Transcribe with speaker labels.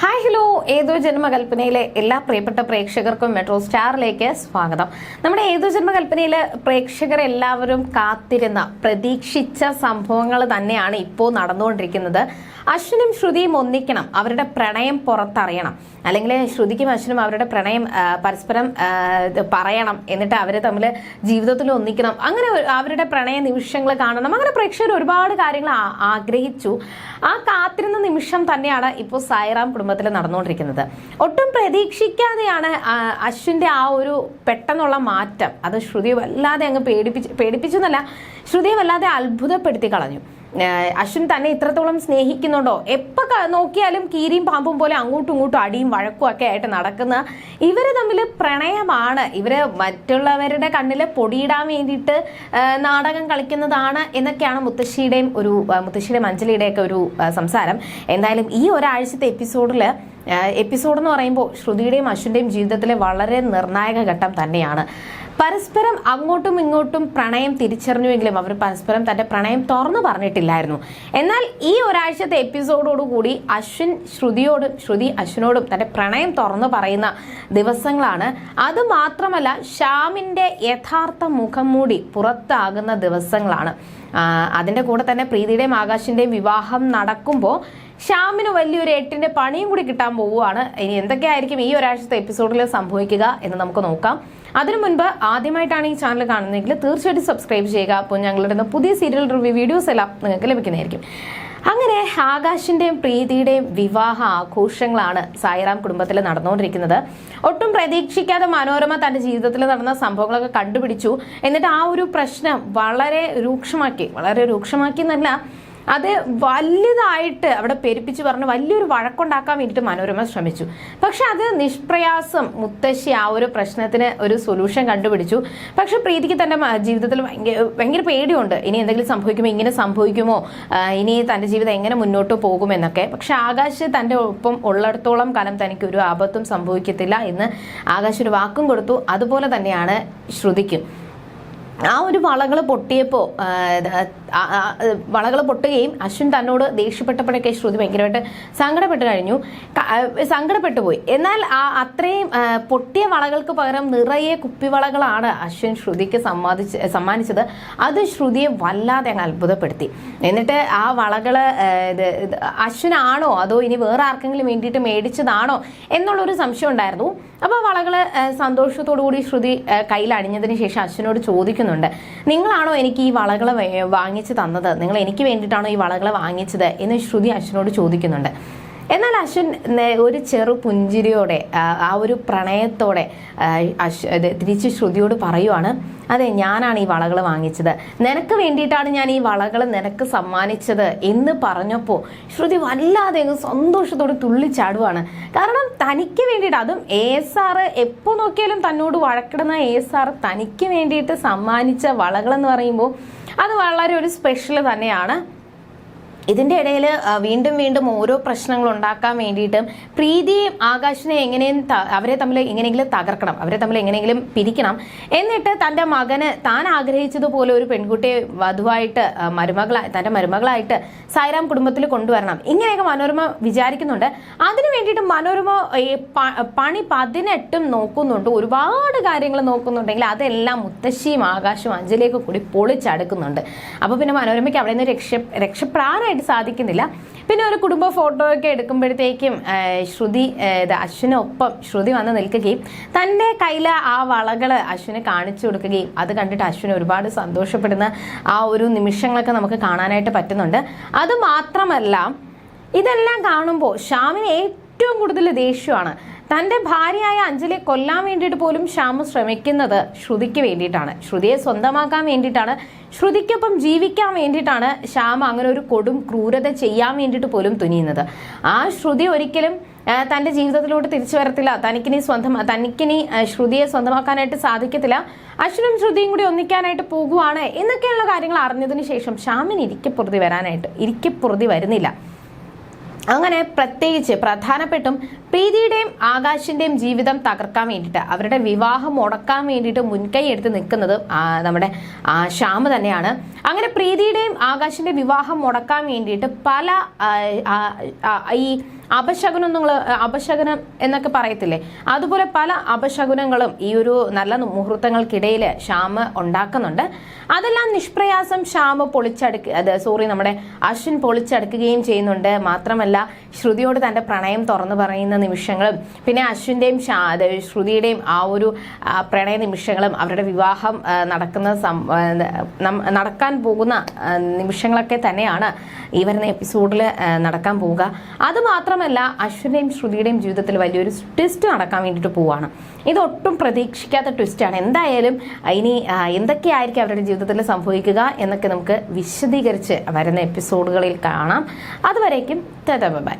Speaker 1: Hi hello ഏതോ ജന്മകൽപ്പനയിലെ എല്ലാ പ്രിയപ്പെട്ട പ്രേക്ഷകർക്കും മെട്രോ സ്റ്റാറിലേക്ക് സ്വാഗതം. നമ്മുടെ ഏതോ ജന്മകൽപ്പനയിലെ പ്രേക്ഷകർ എല്ലാവരും കാത്തിരുന്ന പ്രതീക്ഷിച്ച സംഭവങ്ങൾ തന്നെയാണ് ഇപ്പോൾ നടന്നുകൊണ്ടിരിക്കുന്നത്. അശ്വിനും ശ്രുതിയും ഒന്നിക്കണം. അവരുടെ പ്രണയം പുറത്തറിയണം. അല്ലെങ്കിൽ ശ്രുതിക്കും അശ്വിനും അവരുടെ പ്രണയം പരസ്പരം പറയണം. എന്നിട്ട് അവരെ തമ്മിൽ ജീവിതത്തിൽ ഒന്നിക്കണം. അങ്ങനെ അവരുടെ പ്രണയ നിമിഷങ്ങൾ കാണണം. അങ്ങനെ പ്രേക്ഷകർ ഒരുപാട് കാര്യങ്ങൾ ആഗ്രഹിച്ചു. ആ കാത്തിരുന്ന നിമിഷം തന്നെയാണ് ഇപ്പോൾ സായിറാം കുടുംബത്തിൽ നടന്നുകൊണ്ടിരിക്കുന്നത്. ഒട്ടും പ്രതീക്ഷിക്കാതെയാണ് അശ്വിന്റെ ആ ഒരു പെട്ടെന്നുള്ള മാറ്റം. അത് ശ്രുതി വല്ലാതെ അങ്ങ് പേടിപ്പിച്ച് പേടിപ്പിച്ചു എന്നല്ല ശ്രുതിയെ വല്ലാതെ അത്ഭുതപ്പെടുത്തി കളഞ്ഞു. അശ്വിൻ തന്നെ ഇത്രത്തോളം സ്നേഹിക്കുന്നുണ്ടോ? എപ്പോ ക- നോക്കിയാലും കീരിയും പാമ്പും പോലെ അങ്ങോട്ടും ഇങ്ങോട്ടും അടിയും വഴക്കും ഒക്കെ ആയിട്ട് നടക്കുന്ന ഇവർ തമ്മിൽ പ്രണയമാണ്. ഇവർ മറ്റുള്ളവരുടെ കണ്ണിൽ പൊടിയിടാൻ വേണ്ടിയിട്ട് നാടകം കളിക്കുന്നതാണ് എന്നൊക്കെയാണ് മുത്തശ്ശിയുടെയും ഒരു മുത്തശ്ശിയുടെയും അഞ്ജലിയുടെയൊക്കെ ഒരു സംസാരം. എന്തായാലും ഈ ഒരാഴ്ചത്തെ എപ്പിസോഡിൽ എപ്പിസോഡ് എന്ന് പറയുമ്പോൾ ശ്രുതിയുടെയും അശ്വിന്റെയും ജീവിതത്തിലെ വളരെ നിർണായക ഘട്ടം തന്നെയാണ്. പരസ്പരം അങ്ങോട്ടും ഇങ്ങോട്ടും പ്രണയം തിരിച്ചറിഞ്ഞുവെങ്കിലും അവർ പരസ്പരം തന്റെ പ്രണയം തുറന്നു പറഞ്ഞിട്ടില്ലായിരുന്നു. എന്നാൽ ഈ ഒരാഴ്ചത്തെ എപ്പിസോഡോടുകൂടി അശ്വിൻ ശ്രുതിയോടും ശ്രുതി അശ്വിനോടും തന്റെ പ്രണയം തുറന്നു പറയുന്ന ദിവസങ്ങളാണ്. അത് മാത്രമല്ല ശ്യാമിന്റെ യഥാർത്ഥ മുഖം മൂടി പുറത്താകുന്ന ദിവസങ്ങളാണ്. ആ, അതിന്റെ കൂടെ തന്നെ പ്രീതിയുടെയും ആകാശിന്റെയും വിവാഹം നടക്കുമ്പോൾ ശ്യാമിന് വലിയൊരു എട്ടിന്റെ പണിയും കൂടി കിട്ടാൻ പോവുകയാണ്. ഇനി എന്തൊക്കെയായിരിക്കും ഈ ഒരാഴ്ചത്തെ എപ്പിസോഡിൽ സംഭവിക്കുക എന്ന് നമുക്ക് നോക്കാം. അതിനു മുൻപ് ആദ്യമായിട്ടാണ് ഈ ചാനൽ കാണുന്നതെങ്കിൽ തീർച്ചയായിട്ടും സബ്സ്ക്രൈബ് ചെയ്യുക. അപ്പോൾ ഞങ്ങളുടെ പുതിയ സീരിയൽ റിവ്യൂ വീഡിയോസ് എല്ലാം നിങ്ങൾക്ക് ലഭിക്കുന്നതായിരിക്കും. അങ്ങനെ ആകാശിന്റെയും പ്രീതിയുടെയും വിവാഹ ആഘോഷങ്ങളാണ് സായിറാം കുടുംബത്തിൽ നടന്നുകൊണ്ടിരിക്കുന്നത്. ഒട്ടും പ്രതീക്ഷിക്കാതെ മനോരമ തന്റെ ജീവിതത്തിൽ നടന്ന സംഭവങ്ങളൊക്കെ കണ്ടുപിടിച്ചു. എന്നിട്ട് ആ ഒരു പ്രശ്നം വളരെ രൂക്ഷമാക്കി വളരെ രൂക്ഷമാക്കി എന്നല്ല അത് വലുതായിട്ട് അവിടെ പെരുപ്പിച്ച് പറഞ്ഞ് വലിയൊരു വഴക്കുണ്ടാക്കാൻ വേണ്ടിയിട്ട് മനോരമ ശ്രമിച്ചു. പക്ഷെ അത് നിഷ്പ്രയാസം മുത്തശ്ശി ആ ഒരു പ്രശ്നത്തിന് ഒരു സൊല്യൂഷൻ കണ്ടുപിടിച്ചു. പക്ഷെ പ്രീതിക്ക് തന്റെ ജീവിതത്തിൽ ഭയങ്കര പേടിയുണ്ട്. ഇനി എന്തെങ്കിലും സംഭവിക്കുമോ? ഇങ്ങനെ സംഭവിക്കുമോ? ഇനി തന്റെ ജീവിതം എങ്ങനെ മുന്നോട്ട് പോകുമെന്നൊക്കെ പക്ഷെ ആകാശ് തന്റെ ഒപ്പം ഉള്ളിടത്തോളം കാലം തനിക്ക് ഒരു ആപത്തും സംഭവിക്കത്തില്ല എന്ന് ആകാശ് ഒരു വാക്കും കൊടുത്തു. അതുപോലെ തന്നെയാണ് ശ്രുതിക്കും. ആ ഒരു വളകൾ പൊട്ടിയപ്പോൾ വളകൾ പൊട്ടുകയും അശ്വിൻ തന്നോട് ദേഷ്യപ്പെട്ടപ്പോഴൊക്കെ ശ്രുതി ഭയങ്കരമായിട്ട് സങ്കടപ്പെട്ട് കഴിഞ്ഞു. സങ്കടപ്പെട്ടു പോയി. എന്നാൽ ആ അത്രയും പൊട്ടിയ വളകൾക്ക് പകരം നിറയെ കുപ്പിവളകളാണ് അശ്വിൻ ശ്രുതിക്ക് സമ്മാനിച്ച് സമ്മാനിച്ചത്. അത് ശ്രുതിയെ വല്ലാതെ അങ്ങ് അത്ഭുതപ്പെടുത്തി. എന്നിട്ട് ആ ഇത് അശ്വിനാണോ അതോ ഇനി വേറെ ആർക്കെങ്കിലും വേണ്ടിയിട്ട് മേടിച്ചതാണോ എന്നുള്ളൊരു സംശയം ഉണ്ടായിരുന്നു. അപ്പോൾ വളകൾ ആ, സന്തോഷത്തോടു കൂടി ശ്രുതി കയ്യിൽ അണിഞ്ഞതിന് ശേഷം അശ്വിനോട് ചോദിക്കുന്നുണ്ട് നിങ്ങളാണോ എനിക്ക് ഈ വളകൾ വാങ്ങിച്ചു തന്നത്? നിങ്ങൾ എനിക്ക് വേണ്ടിയിട്ടാണോ ഈ വളകൾ വാങ്ങിച്ചത്? എന്ന് ശ്രുതി അച്ഛനോട് ചോദിക്കുന്നുണ്ട്. എന്നാൽ അശ്വിൻ ഒരു ചെറു പുഞ്ചിരിയോടെ ആ, ഒരു പ്രണയത്തോടെ തിരിച്ച് ശ്രുതിയോട് പറയുവാണ് അതെ ഞാനാണ് ഈ വളകൾ വാങ്ങിച്ചത്. നിനക്ക് വേണ്ടിയിട്ടാണ് ഞാൻ ഈ വളകൾ നിനക്ക് സമ്മാനിച്ചത് എന്ന് പറഞ്ഞപ്പോൾ ശ്രുതി വല്ലാതെ സന്തോഷത്തോടെ തുള്ളിച്ചാടുവാണ്. കാരണം തനിക്ക് വേണ്ടിയിട്ട് അതും എ എസ് ആർ എപ്പോൾ നോക്കിയാലും തന്നോട് വഴക്കിടുന്ന എ എസ് ആർ തനിക്ക് വേണ്ടിയിട്ട് സമ്മാനിച്ച വളകളെന്ന് പറയുമ്പോൾ അത് വളരെ ഒരു സ്പെഷ്യൽ തന്നെയാണ്. ഇതിന്റെ ഇടയിൽ വീണ്ടും വീണ്ടും ഓരോ പ്രശ്നങ്ങൾ ഉണ്ടാക്കാൻ വേണ്ടിയിട്ടും പ്രീതിയും ആകാശിനെ എങ്ങനെയും അവരെ തമ്മിൽ എങ്ങനെയെങ്കിലും തകർക്കണം അവരെ തമ്മിൽ എങ്ങനെയെങ്കിലും പിരിക്കണം. എന്നിട്ട് തന്റെ മകന് താൻ ആഗ്രഹിച്ചതുപോലെ ഒരു പെൺകുട്ടിയെ വധുവായിട്ട് മരുമകൾ തന്റെ മരുമകളായിട്ട് സൈറാം കുടുംബത്തിൽ കൊണ്ടുവരണം. ഇങ്ങനെയൊക്കെ മനോരമ വിചാരിക്കുന്നുണ്ട്. അതിനു വേണ്ടിയിട്ട് മനോരമ പണി പതിനെട്ടും നോക്കുന്നുണ്ട്. ഒരുപാട് കാര്യങ്ങൾ നോക്കുന്നുണ്ടെങ്കിൽ അതെല്ലാം മുത്തശ്ശിയും ആകാശവും അഞ്ജലിയൊക്കെ കൂടി പൊളിച്ചടുക്കുന്നുണ്ട്. അപ്പൊ പിന്നെ മനോരമയ്ക്ക് അവിടെ നിന്ന് രക്ഷ രക്ഷപ്പെടാനായിട്ട് സാധിക്കുന്നില്ല. പിന്നെ ഒരു കുടുംബ ഫോട്ടോയൊക്കെ എടുക്കുമ്പോഴത്തേക്കും ശ്രുതി അശ്വിനൊപ്പം ശ്രുതി വന്ന് നിൽക്കുകയും തന്റെ കയ്യിലെ ആ വളകൾ അശ്വിന് കാണിച്ചു കൊടുക്കുകയും അത് കണ്ടിട്ട് അശ്വിന് ഒരുപാട് സന്തോഷപ്പെടുന്ന ആ ഒരു നിമിഷങ്ങളൊക്കെ നമുക്ക് കാണാനായിട്ട് പറ്റുന്നുണ്ട്. അത് മാത്രമല്ല ഇതെല്ലാം കാണുമ്പോൾ ശ്യാമിന് ഏറ്റവും കൂടുതൽ ദേഷ്യമാണ്. തന്റെ ഭാര്യയായ അഞ്ജലിയെ കൊല്ലാൻ വേണ്ടിയിട്ട് പോലും ശ്യാമു ശ്രമിക്കുന്നത് ശ്രുതിക്ക് വേണ്ടിയിട്ടാണ്. ശ്രുതിയെ സ്വന്തമാക്കാൻ വേണ്ടിയിട്ടാണ്. ശ്രുതിക്കൊപ്പം ജീവിക്കാൻ വേണ്ടിയിട്ടാണ് ശ്യാമ അങ്ങനെ ഒരു കൊടും ക്രൂരത ചെയ്യാൻ വേണ്ടിയിട്ട് പോലും തുനിയുന്നത്. ആ ശ്രുതി ഒരിക്കലും തന്റെ ജീവിതത്തിലോട്ട് തിരിച്ചു വരത്തില്ല. തനിക്കിനി സ്വന്തം തനിക്കിനി ശ്രുതിയെ സ്വന്തമാക്കാനായിട്ട് സാധിക്കത്തില്ല. അശ്വിനും ശ്രുതിയും കൂടി ഒന്നിക്കാനായിട്ട് പോകുവാണ് എന്നൊക്കെയുള്ള കാര്യങ്ങൾ അറിഞ്ഞതിന് ശേഷം ശ്യാമിന് ഇരിക്കപ്പുറതി വരാനായിട്ട് ഇരിക്കപ്പുറതി വരുന്നില്ല. അങ്ങനെ പ്രത്യേകിച്ച് പ്രധാനപ്പെട്ടും പ്രീതിയുടെയും ആകാശിന്റെയും ജീവിതം തകർക്കാൻ വേണ്ടിയിട്ട് അവരുടെ വിവാഹം മുടക്കാൻ വേണ്ടിയിട്ട് മുൻകൈ എടുത്ത് നിൽക്കുന്നത് നമ്മുടെ ശ്യാമ തന്നെയാണ്. അങ്ങനെ പ്രീതിയുടെയും ആകാശിന്റെ വിവാഹം മുടക്കാൻ വേണ്ടിയിട്ട് പല ഈ അപശകുനം നിങ്ങൾ അപശകുനം എന്നൊക്കെ പറയത്തില്ലേ? അതുപോലെ പല അപശകുനങ്ങളും ഈ ഒരു നല്ല മുഹൂർത്തങ്ങൾക്കിടയിൽ ശ്യാമ് ഉണ്ടാക്കുന്നുണ്ട്. അതെല്ലാം നിഷ്പ്രയാസം ശ്യാമ് പൊളിച്ചടുക്ക സോറി നമ്മുടെ അശ്വിൻ പൊളിച്ചടുക്കുകയും ചെയ്യുന്നുണ്ട്. മാത്രമല്ല ശ്രുതിയോട് തന്റെ പ്രണയം തുറന്നു പറയുന്ന നിമിഷങ്ങളും പിന്നെ അശ്വിന്റെയും ശ്രുതിയുടെയും ആ ഒരു പ്രണയ നിമിഷങ്ങളും അവരുടെ വിവാഹം നടക്കുന്ന നടക്കാൻ പോകുന്ന നിമിഷങ്ങളൊക്കെ തന്നെയാണ് ഈ വരുന്ന എപ്പിസോഡിൽ നടക്കാൻ പോവുക. അതുമാത്രമല്ല അശ്വിന്റെയും ശ്രുതിയുടെയും ജീവിതത്തിൽ വലിയൊരു ട്വിസ്റ്റ് നടക്കാൻ വേണ്ടിയിട്ട് പോവുകയാണ് ഇതൊട്ടും പ്രതീക്ഷിക്കാത്ത ട്വിസ്റ്റാണ് എന്തായാലും ഇനി എന്തൊക്കെയായിരിക്കും അവരുടെ ജീവിതത്തിൽ സംഭവിക്കുക എന്നൊക്കെ നമുക്ക് വിശദീകരിച്ച് വരുന്ന എപ്പിസോഡുകളിൽ കാണാം. അതുവരേക്കും ബൈ.